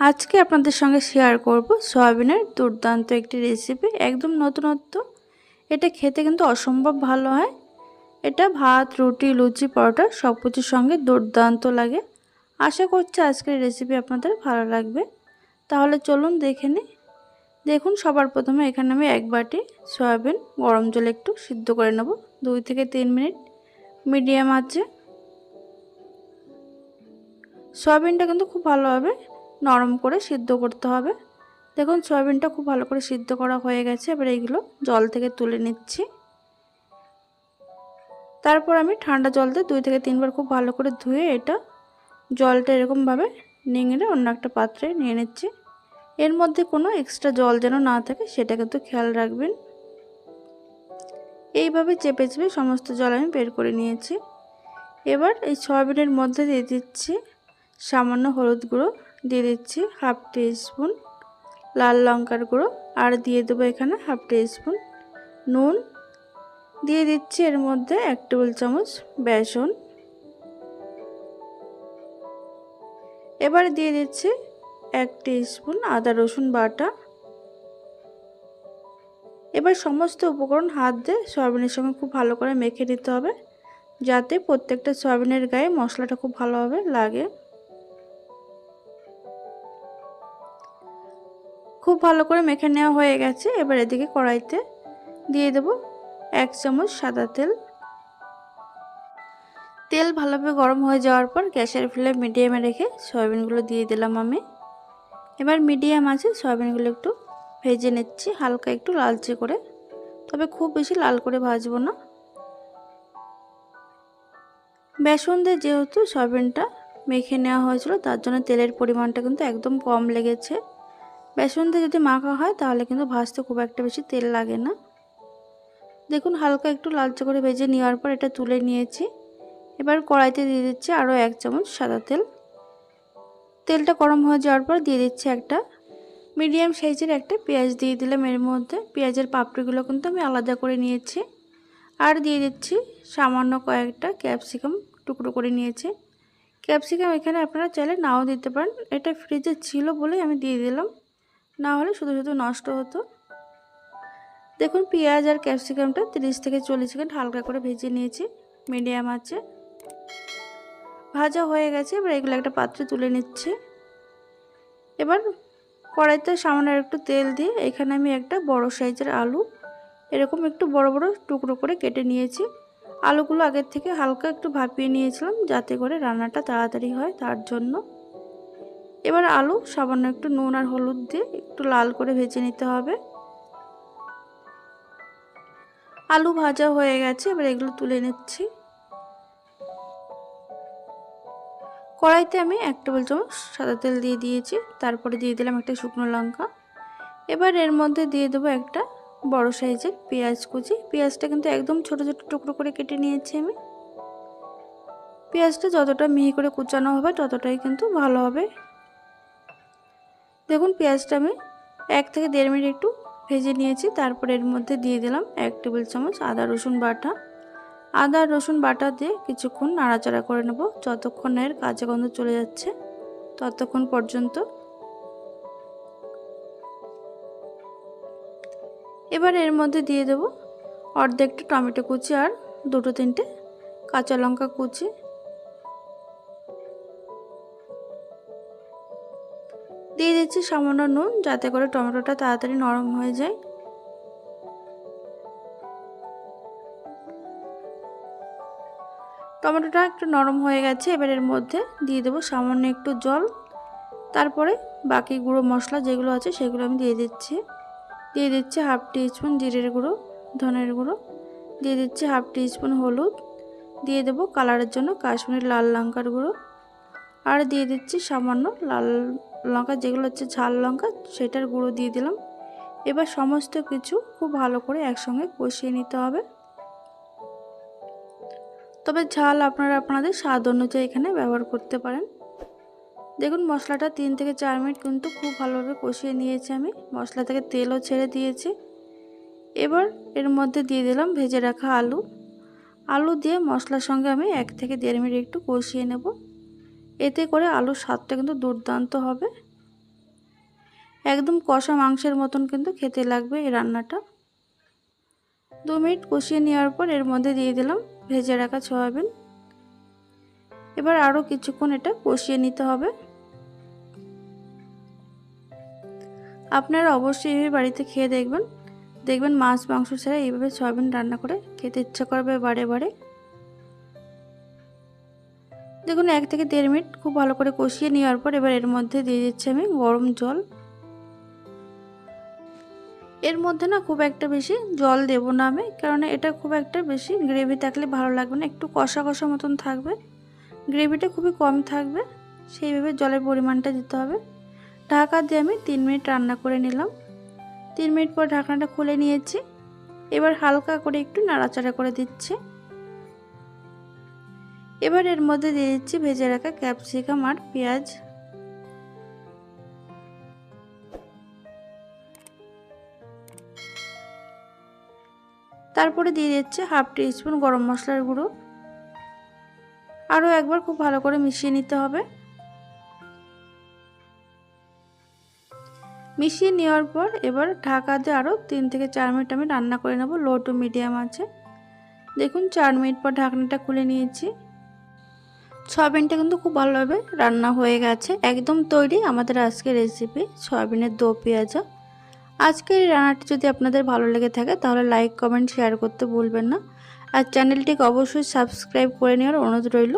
আজকে আপনাদের সঙ্গে শেয়ার করব সয়াবিনের দুর্দান্ত একটি রেসিপি একদম নতুনত্ব। এটা খেতে কিন্তু অসম্ভব ভালো হয়। এটা ভাত, রুটি, লুচি, পরোটা সব কিছুর সঙ্গে দুর্দান্ত লাগে। আশা করছি আজকের রেসিপি আপনাদের ভালো লাগবে। তাহলে চলুন দেখে নিই। দেখুন, সবার প্রথমে এখানে আমি এক বাটি সয়াবিন গরম জলে একটু সিদ্ধ করে নেব। দুই থেকে তিন মিনিট মিডিয়াম আছে সয়াবিনটা কিন্তু খুব ভালোভাবে নরম করে সিদ্ধ করতে হবে। দেখুন, সয়াবিনটা খুব ভালো করে সিদ্ধ করা হয়ে গেছে। এবার এইগুলো জল থেকে তুলে নিচ্ছি। তারপর আমি ঠান্ডা জল দিয়ে দুই থেকে তিনবার খুব ভালো করে ধুয়ে এটা জলটা এরকমভাবে নিংড়ে অন্য একটা পাত্রে নিয়ে নিচ্ছি। এর মধ্যে কোনো এক্সট্রা জল যেন না থাকে, সেটা কিন্তু খেয়াল রাখবেন। এইভাবে চেপে চেপে সমস্ত জল আমি বের করে নিয়েছি। এবার এই সয়াবিনের মধ্যে দিয়ে দিচ্ছি সামান্য হলুদ গুঁড়ো। দিয়ে দিচ্ছি হাফ টি স্পুন লাল লঙ্কার গুঁড়ো। আর দিয়ে দেবো এখানে হাফ টি স্পুন নুন। দিয়ে দিচ্ছি এর মধ্যে এক টেবিল চামচ বেসন। এবার দিয়ে দিচ্ছি এক স্পুন আদা রসুন বাটা। এবার সমস্ত উপকরণ হাত দিয়ে সয়াবিনের সঙ্গে খুব ভালো করে মেখে নিতে হবে, যাতে প্রত্যেকটা সয়াবিনের গায়ে মশলাটা খুব ভালোভাবে লাগে। খুব ভালো করে মেখে নেওয়া হয়ে গেছে। এবার এদিকে কড়াইতে দিয়ে দেব এক চামচ সাদা তেল। তেল ভালোভাবে গরম হয়ে যাওয়ার পর গ্যাসের ফ্লেম মিডিয়ামে রেখে সয়াবিনগুলো দিয়ে দিলাম আমি। এবার মিডিয়াম আছে সয়াবিনগুলো একটু ভেজে নিচ্ছি, হালকা একটু লালচে করে। তবে খুব বেশি লাল করে ভাজবো না। বেসন দিয়ে যেহেতু সয়াবিনটা মেখে নেওয়া হয়েছিল, তার জন্য তেলের পরিমাণটা কিন্তু একদম কম লেগেছে। বেসন দিয়ে যদি মাখা হয়, তাহলে কিন্তু ভাজতে খুব একটা বেশি তেল লাগে না। দেখুন, হালকা একটু লালচে করে ভেজে নেওয়ার পর এটা তুলে নিয়েছি। এবার কড়াইতে দিয়ে দিচ্ছি আরও এক চামচ সাদা তেল। তেলটা গরম হয়ে যাওয়ার পর দিয়ে দিচ্ছি একটা মিডিয়াম সাইজের একটা পেঁয়াজ দিয়ে দিলাম এর মধ্যে। পেঁয়াজের পাপড়িগুলো কিন্তু আমি আলাদা করে নিয়েছি। আর দিয়ে দিচ্ছি সামান্য কয়েকটা ক্যাপসিকাম টুকরো করে নিয়েছি। ক্যাপসিকাম এখানে আপনারা চাইলে নাও দিতে পারেন। এটা ফ্রিজে ছিল বলে আমি দিয়ে দিলাম। না হলে শুধু শুধু নষ্ট হতো। দেখুন, পেঁয়াজ আর ক্যাপসিকামটা তিরিশ থেকে চল্লিশ সেকেন্ড হালকা করে ভেজে নিয়েছি, মিডিয়াম আছে। ভাজা হয়ে গেছে, এবার এগুলো একটা পাত্রে তুলে নিচ্ছে। এবার কড়াইতে সামান্য একটু তেল দিয়ে এখানে আমি একটা বড় সাইজের আলু, এরকম একটু বড় বড় টুকরো করে কেটে নিয়েছি। আলুগুলো আগের থেকে হালকা একটু ভাপিয়ে নিয়েছিলাম, যাতে করে রান্নাটা তাড়াতাড়ি হয় তার জন্য। এবার আলু, সামান্য একটু নুন আর হলুদ দিয়ে একটু লাল করে ভেজে নিতে হবে। আলু ভাজা হয়ে গেছে, এবার এগুলো তুলে নিচ্ছি। কড়াইতে আমি এক টেবিল চামচ সাদা তেল দিয়ে দিয়েছি, তারপরে দিয়ে দিলাম একটা শুকনো লঙ্কা। এবার এর মধ্যে দিয়ে দেবো একটা বড় সাইজের পেঁয়াজ কুচি। পেঁয়াজটা কিন্তু একদম ছোট ছোট টুকরো করে কেটে নিয়েছি আমি। পেঁয়াজটা যতটা মিহি করে কুচানো হবে, ততটাই কিন্তু ভালো হবে। দেখুন, পেঁয়াজটা আমি এক থেকে দেড় মিনিট একটু ভেজে নিয়েছি। তারপরে এর মধ্যে দিয়ে দিলাম এক টেবিল চামচ আদা, রসুন বাটা। আদা, রসুন বাটা দিয়ে কিছুক্ষণ নাড়াচাড়া করে নেব। যতক্ষণ এর কাঁচা গন্ধ চলে যাচ্ছে, ততক্ষণ পর্যন্ত। এবার এর মধ্যে দিয়ে দেব অর্ধেকটা টমেটো কুচি আর দুটো তিনটে কাঁচা লঙ্কা কুচি। দিয়ে দিচ্ছি সামান্য নুন যাতে করে টমেটোটা তাড়াতাড়ি নরম হয়ে যায়। টমেটোটা একটু নরম হয়ে গেছে, এবার এর মধ্যে দিয়ে দেবো সামান্য একটু জল। তারপরে বাকি গুঁড়ো মশলা যেগুলো আছে সেগুলো আমি দিয়ে দিচ্ছি। দিয়ে দিচ্ছি হাফ টি স্পুন জিরের গুঁড়ো, ধনের গুঁড়ো। দিয়ে দিচ্ছি হাফ টি স্পুন হলুদ। দিয়ে দেবো কালারের জন্য কাশ্মীরি লাল লঙ্কার গুঁড়ো। আর দিয়ে দিচ্ছি সামান্য লাল লঙ্কা, যেগুলো হচ্ছে ঝাল লঙ্কা, সেটার গুঁড়ো দিয়ে দিলাম। এবার সমস্ত কিছু খুব ভালো করে একসঙ্গে কষিয়ে নিতে হবে। তবে ঝাল আপনারা আপনাদের স্বাদ অনুযায়ী এখানে ব্যবহার করতে পারেন। দেখুন, মশলাটা তিন থেকে চার মিনিট কিন্তু খুব ভালোভাবে কষিয়ে নিয়েছি আমি। মশলা থেকে তেলও ছেড়ে দিয়েছি। এবার এর মধ্যে দিয়ে দিলাম ভেজে রাখা আলু। আলু দিয়ে মশলার সঙ্গে আমি এক থেকে দেড় মিনিট একটু কষিয়ে নেব। এতে করে আলুর স্বাদটা কিন্তু দুর্দান্ত হবে। একদম কষা মাংসের মতন কিন্তু খেতে লাগবে এই রান্নাটা। দু মিনিট কষিয়ে নেওয়ার পর এর মধ্যে দিয়ে দিলাম ভেজে রাখা সয়াবিন। এবার আরও কিছুক্ষণ এটা কষিয়ে নিতে হবে। আপনারা অবশ্যই এইভাবে বাড়িতে খেয়ে দেখবেন। দেখবেন মাছ মাংস ছাড়া এইভাবে সয়াবিন রান্না করে খেতে ইচ্ছা করবে বারে বারে। দেখুন, এক থেকে দেড় মিনিট খুব ভালো করে কষিয়ে নেওয়ার পর এবার এর মধ্যে দিয়ে দিচ্ছি আমি গরম জল। এর মধ্যে না খুব একটা বেশি জল দেব না আমি কারণ এটা খুব একটা বেশি গ্রেভি থাকলে ভালো লাগবে না, একটু কষা কষা মতন থাকবে। গ্রেভিটা খুবই কম থাকবে, সেইভাবে জলের পরিমাণটা দিতে হবে। ঢাকা দিয়ে আমি তিন মিনিট রান্না করে নিলাম। তিন মিনিট পর ঢাকনাটা খুলে নিয়েছি। এবার হালকা করে একটু নাড়াচাড়া করে দিচ্ছি। এবার এর মধ্যে দিয়ে দিচ্ছি ভেজে রাখা ক্যাপসিকাম আর পেঁয়াজ। তারপরে দিয়ে দিচ্ছে হাফ টি স্পুন গরম মশলার গুঁড়ো। আরও একবার খুব ভালো করে মিশিয়ে নিতে হবে। মিশিয়ে নেওয়ার পর এবার ঢাকা দিয়ে আরও তিন থেকে চার মিনিট আমি রান্না করে নেব। লো টু মিডিয়াম আছে। দেখুন, চার মিনিট পর ঢাকনাটা খুলে নিয়েছি। সয়াবিনটা কিন্তু খুব ভালোভাবে রান্না হয়ে গেছে। একদম তৈরি আমাদের আজকের রেসিপি সয়াবিনের দো পেঁয়াজা। আজকের এই রান্নাটি যদি আপনাদের ভালো লেগে থাকে, তাহলে লাইক কমেন্ট শেয়ার করতে ভুলবেন না। আর চ্যানেলটিকে অবশ্যই সাবস্ক্রাইব করে নেওয়ার অনুরোধ রইল।